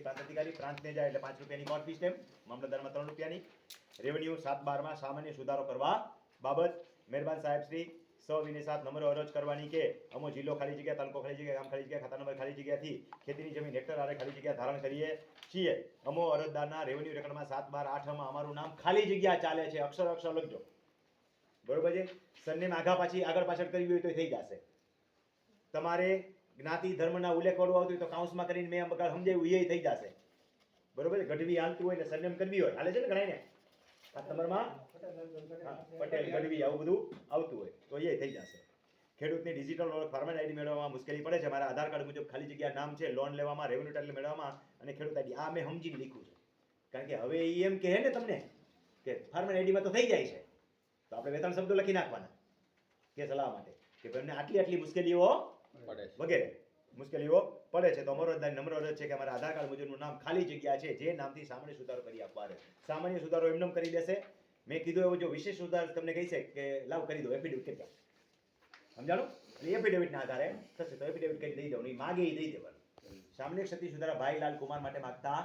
થી પ્રાંત અધિકારી પ્રાંતને જાય એટલે પાંચ રૂપિયાની કોર્ટ ફી સ્ટેમ્પ મામલતદારમાં ત્રણ રૂપિયાની. રેવન્યુ સાત બારમાં સામાન્ય સુધારો કરવા બાબત. મહેરબાન સાહેબ શ્રી સવિને સાત નંબરે અરજ કરવાની કે અમો જિલ્લો ખાલી જગ્યા, તાલુકો ખાલી જગ્યા, ગામ ખાલી જગ્યા, ખાતા નંબર ખાલી જગ્યાથી ખેતીની જમીન હેક્ટર આરે ખાલી જગ્યા ધારણ કરીએ છીએ. અમો અરજદારના રેવન્યુ રેકર્ડમાં સાત બાર આઠમાં અમારું નામ ખાલી જગ્યા ચાલે છે. અક્ષર અક્ષર લખજો. બરોબર છે? સરનેમ આગા પાછી આગળ પાછળ કરવી હોય તો થઈ જશે. તમારે જ્ઞાતિ ધર્મના ઉલ્લેખ કરવો આવતો હોય તો કાઉન્સમાં કરીને મેં બગાડ સમજાવ્યું એ થઈ જશે. બરોબર? ગઢવી હાલતું હોય ને સરનેમ કરવી હોય. હાલે છે ને ઘણાને નંબરમાં હા, પટેલ ગઢવી આવું બધું આવતું હોય તો એ થઈ જશે. ખેડૂતની ડિજિટલ ઓળખ ફાર્મર આઈડી મેળવવામાં મુશ્કેલી પડે છે. મારા આધાર કાર્ડ મુજબ ખાલી જગ્યા નામ છે લોન લેવામાં રેવન્યુ ટાઇટલ મેળવવામાં અને ખેડૂત આઈડી આ મેં સમજીને લખ્યું છે. કારણ કે હવે એ એમ કહે ને તમને કે ફાર્મર આઈડીમાં તો થઈ જાય છે. તો આપણે બે ત્રણ શબ્દો લખી નાખવાના. કે સલાહ માટે. કે ભાઈ આટલી આટલી મુશ્કેલીઓ પડે વગેરે. મુશ્કેલીઓ પડે છે. તો અમારો અરજદાર નમ્ર અરજ છે કે અમારા આધાર કાર્ડ મુજબનું નામ ખાલી જગ્યા છે. જે નામથી સામાન્ય સુધારો કરી આપવા સામાન્ય સુધારો એમનેમ કરી દેશે. મેં કીધું એવું જો વિશેષ સુધાર તમને કહી છે કે લાવ કરી દો એફિડેવિટ કરી સમજાણો? એટલે એફિડેવિટના આધારે થશે. તો એફિડેવિટ કરી દઈ દેવાનું. માગે એ દઈ દેવાનું. સામાન્ય ક્ષતિ સુધારા ભાઈ લાલ કુમાર માટે માગતા